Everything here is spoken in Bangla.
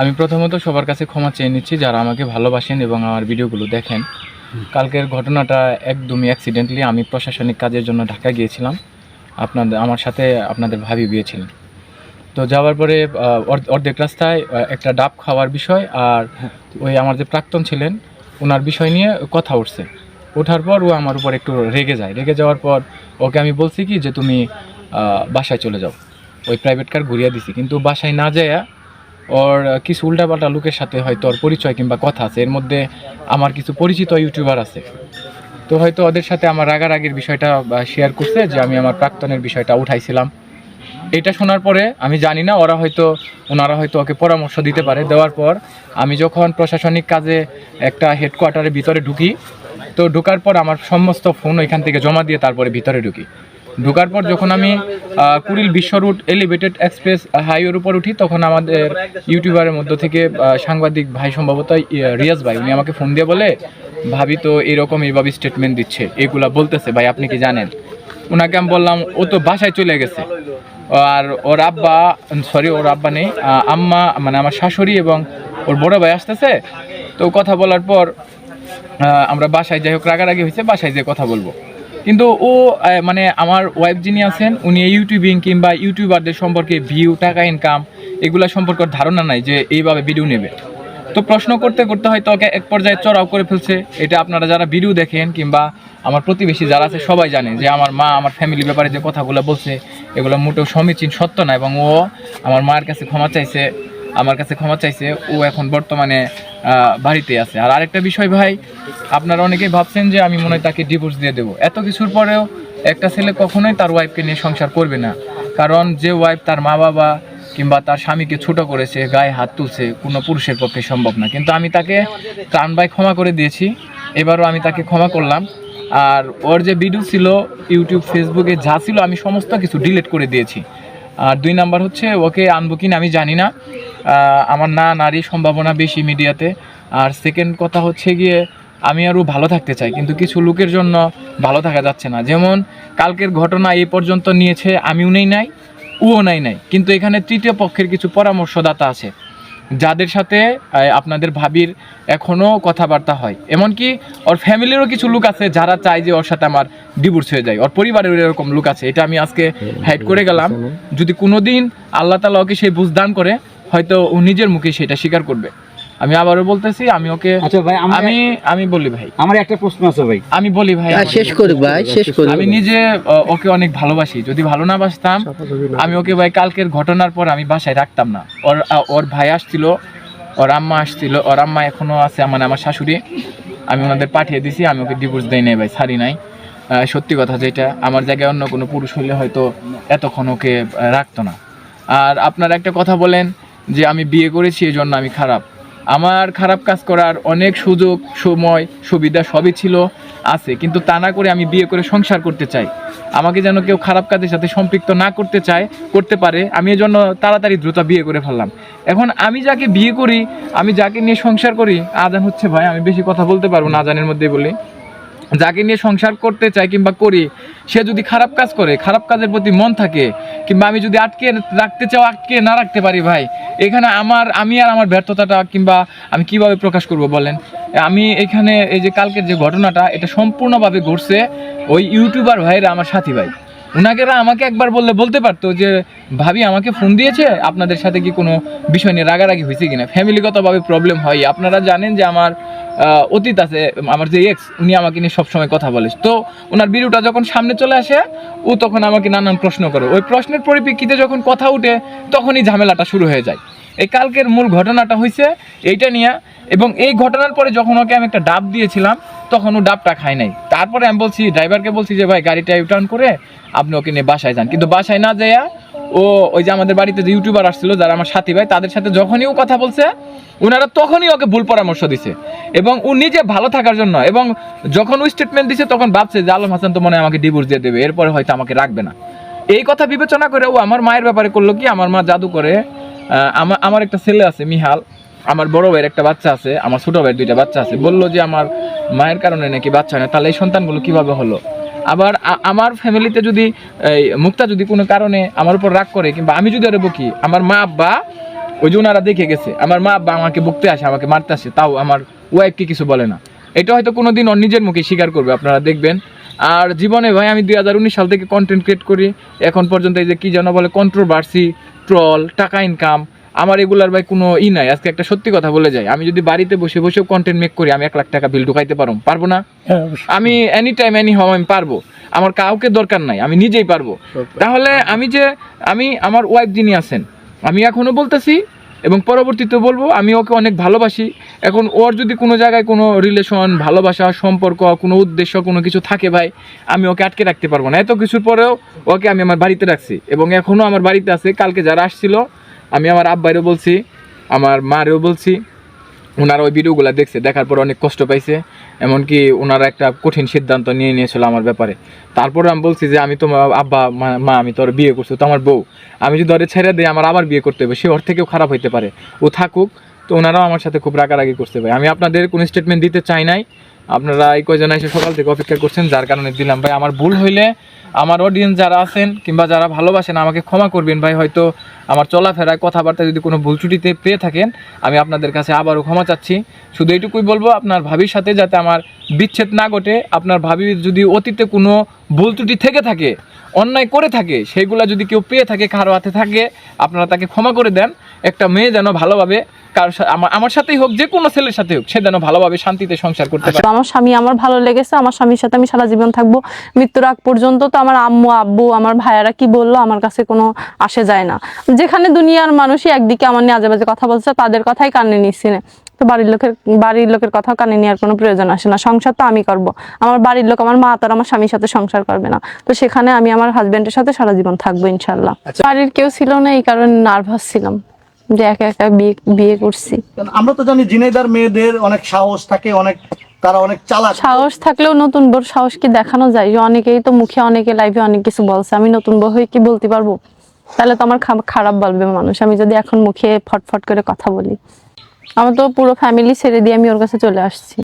আমি প্রথমত সবার কাছে ক্ষমা চেয়ে নিচ্ছি যারা আমাকে ভালোবাসেন এবং আমার ভিডিওগুলো দেখেন। কালকের ঘটনাটা একদমই অ্যাক্সিডেন্টলি আমি প্রশাসনিক কাজের জন্য ঢাকা গিয়েছিলাম। আপনাদের আমার সাথে আপনাদের ভাবি গিয়েছিলেন। তো যাওয়ার পরে অর্ধেক রাস্তায় একটা ডাব খাওয়ার বিষয় আর ওই আমার যে প্রাক্তন ছিলেন ওনার বিষয় নিয়ে কথা উঠছে। ওঠার পর ও আমার উপর একটু রেগে যায়। রেগে যাওয়ার পর ওকে আমি বলছি কি যে, তুমি বাসায় চলে যাও। ওই প্রাইভেট কার ঘুরিয়ে দিছি। কিন্তু বাসায় না যায় ওর কিছু উল্টাপাল্টা লোকের সাথে হয়তো ওর পরিচয় কিংবা কথা আছে, এর মধ্যে আমার কিছু পরিচিত ইউটিউবার আছে। তো হয়তো ওদের সাথে আমার রাগারাগির বিষয়টা শেয়ার করছে যে আমি আমার প্রাক্তনের বিষয়টা উঠাইছিলাম। এটা শোনার পরে আমি জানি না, ওরা হয়তো, ওনারা হয়তো ওকে পরামর্শ দিতে পারে। দেওয়ার পর আমি যখন প্রশাসনিক কাজে একটা হেডকোয়ার্টারের ভিতরে ঢুকি, তো ঢোকার পর আমার সমস্ত ফোন ওইখান থেকে জমা দিয়ে তারপরে ভিতরে ঢুকি। ঢোকার পর যখন আমি কুড়িল বিশ্ব রুট এলিভেটেড এক্সপ্রেস হাইওয়ের উপর উঠি, তখন আমাদের ইউটিউবারের মধ্য থেকে সাংবাদিক ভাই সম্ভবত রিয়াজ ভাই, উনি আমাকে ফোন দিয়ে বলে, ভাবি তো এরকম এইভাবে স্টেটমেন্ট দিচ্ছে, এগুলা বলতেছে, ভাই আপনি কি জানেন? ওনাকে আমি বললাম, ও তো বাসায় চলে গেছে। আর ওর আব্বা সরি ওর আব্বা নেই আম্মা মানে আমার শাশুড়ি এবং ওর বড় ভাই আসতেছে। তো কথা বলার পর আমরা বাসায় যাই হোক, রাগারাগি হয়েছে, বাসায় যেয়ে কথা বলব। কিন্তু ও মানে আমার ওয়াইফ যিনি আছেন, উনি ইউটিউবিং কিংবা ইউটিউবারদের সম্পর্কে ভিউ টাকা ইনকাম এগুলা সম্পর্কে ধারণা নাই যে এইভাবে ভিডিও নেবে। তো প্রশ্ন করতে করতে হয়তো ওকে এক পর্যায়ে চড়াও করে ফেলছে। এটা আপনারা যারা ভিডিও দেখেন কিংবা আমার প্রতিবেশী যারা আছে, সবাই জানে যে আমার মা, আমার ফ্যামিলি ব্যাপারে যে কথাগুলো বলছে, এগুলো মোটেও সমীচীন সত্য না এবং ও আমার মায়ের কাছে ক্ষমা চাইছে, আমার কাছে ক্ষমা চাইছে। ও এখন বর্তমানে বাড়িতে আছে। আর আরেকটা বিষয় ভাই, আপনারা অনেকেই ভাবছেন যে আমি মনে হয় তাকে ডিভোর্স দিয়ে দেবো। এত কিছুর পরেও একটা ছেলে কখনোই তার ওয়াইফকে নিয়ে সংসার করবে না। কারণ যে ওয়াইফ তার মা বাবা কিংবা তার স্বামীকে ছোট করেছে, গায়ে হাত তুলছে, কোনো পুরুষের পক্ষে সম্ভব না। কিন্তু আমি তাকে প্রাণ ভাই ক্ষমা করে দিয়েছি। এবারও আমি তাকে ক্ষমা করলাম। আর ওর যে ভিডিও ছিল ইউটিউব ফেসবুকে যা ছিল, আমি সমস্ত কিছু ডিলিট করে দিয়েছি। আর দুই নাম্বার হচ্ছে, ওকে আনব কিনা আমি জানি না। আমার না নারী সম্ভাবনা বেশি মিডিয়াতে। আর সেকেন্ড কথা হচ্ছে গিয়ে, আমি আরও ভালো থাকতে চাই, কিন্তু কিছু লোকের জন্য ভালো থাকা যাচ্ছে না। যেমন, কালকের ঘটনা এই পর্যন্ত নিয়েছে, আমিও নেই নাই, উও নাই নাই। কিন্তু এখানে তৃতীয় পক্ষের কিছু পরামর্শদাতা আছে। যাদের সাথে আপনাদের ভাবির এখনও কথাবার্তা হয়। এমনকি ওর ফ্যামিলিরও কিছু লোক আছে যারা চায় যে ওর সাথে আমার ডিভোর্স হয়ে যায়। ওর পরিবারের এরকম লোক আছে। এটা আমি আজকে হাইড করে গেলাম। যদি কোনোদিন আল্লাহ তালা ওকে সেই বুঝদান করে, হয়তো ও নিজের মুখে সেটা স্বীকার করবে। আমি আবারও বলতেছি আমি ওকে আচ্ছা ভাই আমি আমি বলি ভাই। আমার একটা প্রশ্ন আছে ভাই। আমি বলি ভাই শেষ করুক ভাই শেষ করুক। আমি নিজে ওকে অনেক ভালোবাসি। যদি ভালো না বাসতাম আমি ওকে ভাই কালকের ঘটনার পর আমি বাসায় রাখতাম না। ওর ওর ভাই আসছিল ওর আম্মা আসছিল ওর আম্মা এখনও আছে মানে আমার শাশুড়ি। আমি ওনাদের পাঠিয়ে দিছি আমি ওকে ডিভোর্স দেই নাই ভাই ছাড়ি নাই। আহ, সত্যি কথা যেটা আমার জায়গায় অন্য কোনো পুরুষ হলে হয়তো এতক্ষণ ওকে রাখতো না। আর আপনারা একটা কথা বলেন যে আমি বিয়ে করেছি এই জন্য আমি খারাপ। আমার খারাপ কাজ করার অনেক সুযোগ, সময়, সুবিধা সবই ছিল, আছে। কিন্তু তা না করে আমি বিয়ে করে সংসার করতে চাই। আমাকে যেন কেউ খারাপ কাজের সাথে সম্পৃক্ত না করতে চায়, করতে পারে, আমি এই জন্য তাড়াতাড়ি দ্রুত বিয়ে করে ফেললাম। এখন আমি যাকে বিয়ে করি, আমি যাকে নিয়ে সংসার করি, আজান হচ্ছে ভাই, আমি বেশি কথা বলতে পারব না আজানের মধ্যে বলি। যাকে নিয়ে সংসার করতে চাই কিংবা করি, সে যদি খারাপ কাজ করে, খারাপ কাজের প্রতি মন থাকে, কিংবা আমি যদি আটকে রাখতে চাও, আটকে না রাখতে পারি ভাই, এখানে আমার, আমি আর আমার ব্যর্থতাটা কিংবা আমি কীভাবে প্রকাশ করব বলেন? আমি এখানে এই যে কালকের যে ঘটনাটা, এটা সম্পূর্ণভাবে ঘটছে ওই ইউটিউবার ভাইয়ের আমার সাথী ভাই। ওনাকেরা আমাকে একবার বললে বলতে পারতো যে, ভাবি, আমাকে ফোন দিয়েছে, আপনাদের সাথে কি কোনো বিষয় নিয়ে রাগারাগি হয়েছে কিনা? ফ্যামিলিগতভাবে প্রবলেম হয়। আপনারা জানেন যে আমার অতীত আছে, আমার যে এক্স উনি আমাকে নিয়ে সবসময় কথা বলে। তো ওনার বিরুটা যখন সামনে চলে আসে, ও তখন আমাকে নানান প্রশ্ন করে। ওই প্রশ্নের পরিপ্রেক্ষিতে যখন কথা উঠে, তখনই ঝামেলাটা শুরু হয়ে যায়। এই কালকের মূল ঘটনাটা হয়েছে এইটা নিয়ে, এবং এই ঘটনার পরে যখন ওকে আমি একটা ডাব দিয়েছিলাম তখন ও ডাবটা খায় নাই। তারপরে আমি বলছি, ড্রাইভারকে বলছি যে, ভাই, গাড়িটা ইউটার্ন করে আপনি ওকে নিয়ে বাসায় যান। কিন্তু বাসায় না যাইয়া ও, ওই যে আমাদের বাড়িতে যে ইউটিউবার আসছিল, যারা আমার সাথী ভাই, তাদের সাথে যখনই ও কথা বলছে ওনারা তখনই ওকে ভুল পরামর্শ দিছে। এবং ও নিজে ভালো থাকার জন্য, এবং যখন ও স্টেটমেন্ট দিছে, তখন ভাবছে যে আলম হাসান তো মনে আমাকে ডিভোর্স দিয়ে দেবে, এরপরে হয়তো আমাকে রাখবে না। এই কথা বিবেচনা করে ও আমার মায়ের ব্যাপারে করল কি, আমার মা জাদু করে আমার আমার একটা ছেলে আছে, মিহাল। আমার বড় ভাইয়ের একটা বাচ্চা আছে, আমার ছোট ভাইয়ের দুইটা বাচ্চা আছে। বলল যে আমার মায়ের কারণে নাকি বাচ্চা হয় না, তাহলে এই সন্তানগুলো কীভাবে হলো? আবার আমার ফ্যামিলিতে যদি এই মুক্তা যদি কোনো কারণে আমার উপর রাগ করে, কিংবা আমি যদি ওরে বকি, আমার মা আব্বা, ওই যে ওনারা দেখে গেছে, আমার মা আব্বা আমাকে বকতে আসে, আমাকে মারতে আসে, তাও আমার ওয়াইফকে কিছু বলে না। এটা হয়তো কোনোদিন ওর নিজের মুখে স্বীকার করবে, আপনারা দেখবেন। আর জীবনে ভাই, আমি দুই হাজার উনিশ সাল থেকে কন্টেন্ট ক্রিয়েট করি, এখন পর্যন্ত এই যে কী যেন বলে কন্ট্রোভার্সি ট্রল টাকা ইনকাম আমার এগুলার ভাই কোনো ই নাই। আজকে একটা সত্যি কথা বলে যাই। আমি যদি বাড়িতে বসে বসেও কন্টেন্ট মেক করি আমি এক লাখ টাকা বিল ঢুকাইতে পারব পারব না? হ্যাঁ, আমি এনি টাইম এনি হাও আমি পারব। আমার কাউকে দরকার নাই আমি নিজেই পারব। তাহলে আমি যে আমি আমার ওয়াইফ যিনি আছেন আমি এখনও বলতেছি এবং পরবর্তীতে বলব আমি ওকে অনেক ভালোবাসি। এখন ওর যদি কোনো জায়গায় কোনো রিলেশন ভালোবাসা সম্পর্ক কোনো উদ্দেশ্য কোনো কিছু থাকে ভাই আমি ওকে আটকে রাখতে পারব না। এত কিছুর পরেও ওকে আমি আমার বাড়িতে রাখছি এবং এখনও আমার বাড়িতে আছে। কালকে যারা আসছিল আমি আমার আব্বাইরও বলছি, আমার মারেও বলছি ওনারা ওই ভিডিওগুলো দেখছে, দেখার পর অনেক কষ্ট পাইছে, এমনকি ওনারা একটা কঠিন সিদ্ধান্ত নিয়ে নিয়েছিল আমার ব্যাপারে। তারপরে আমি বলছি যে, আমি তোমার আব্বা, মা- আমি তোর বিয়ে করছি তো আমার বউ। আমি যদি ধরে ছেড়ে দিই, আমার আবার বিয়ে করতে হবে, সে ওর থেকেও খারাপ হইতে পারে। ও থাকুক তো ওনারাও আমার সাথে খুব রাগারাগি করতে ভাই। আমি আপনাদের কোনো স্টেটমেন্ট দিতে চাই নাই। আপনারা এই কয়জন এসে সকাল থেকে অপেক্ষা করছেন, যার কারণে দিলাম। ভাই, আমার ভুল হইলে আমার অডিয়েন্স যারা আছেন কিংবা যারা ভালোবাসেন, আমাকে ক্ষমা করবেন। ভাই, হয়তো আমার চলাফেরায় কথাবার্তা যদি কোনো ভুল ত্রুটিতে পেয়ে থাকেন, আমি আপনাদের কাছে আবারও ক্ষমা চাচ্ছি। শুধু এইটুকুই বলব, আপনার ভাবির সাথে যাতে আমার বিচ্ছেদ না ঘটে, আপনার ভাবি যদি অতীতে কোনো ভুল ত্রুটি থেকে থাকে অন্যায় করে থাকে সেগুলা যদি কেউ পেয়ে থাকে, কারও হাতে থাকে, আপনারা তাকে ক্ষমা করে দেন। একটা মেয়ে যেন ভালোভাবে কার আমার আমার সাথেই হোক, যে কোনো ছেলের সাথে হোক, সে যেন ভালোভাবে শান্তিতে সংসার করতে পারে। আমার স্বামী আমার ভালো লেগেছে, আমার স্বামীর সাথে আমি সারা জীবন থাকব। মৃত্যুর আগ পর্যন্ত তো আমার আম্মু, আব্বু, আমার ভাইয়ারা কি বলল, আমার কাছে কোনো আসে যায় না। যেখানে দুনিয়ার মানুষই একদিকে আমার নিয়ে আজে বাজে কথা বলছে, তাদের কথাই কানে নিচ্ছি না তো বাড়ির লোকের বাড়ির লোকের কথা কানে নেওয়ার কোনো প্রয়োজন আসে না। সংসার তো আমি করব। আমার বাড়ির লোক আমার মা তো আমার স্বামীর সাথে সংসার করবে না। তো সেখানে আমি আমার হাজবেন্ডের সাথে সারা জীবন থাকব ইনশাল্লাহ বাড়ির কেউ ছিল না এই কারণে নার্ভাস ছিলাম যে একা একা বিয়ে বিয়ে করছি। আমরা তো জানি জিনেদার মেয়েদের অনেক সাহস থাকে অনেক তারা অনেক চালাক। সাহস থাকলেও নতুন বোর সাহস কি দেখানো যায়? অনেকেই তো মুখে অনেকে লাইভে অনেক কিছু বলছে। আমি নতুন বউ হয়ে কি বলতে পারব? তাহলে তো আমার খারাপ বলবে মানুষ। আমি যদি এখন মুখে ফটফট করে কথা বলি। আমার তো পুরো ফ্যামিলি ছেড়ে দিয়ে আমি ওর কাছে চলে আসছি।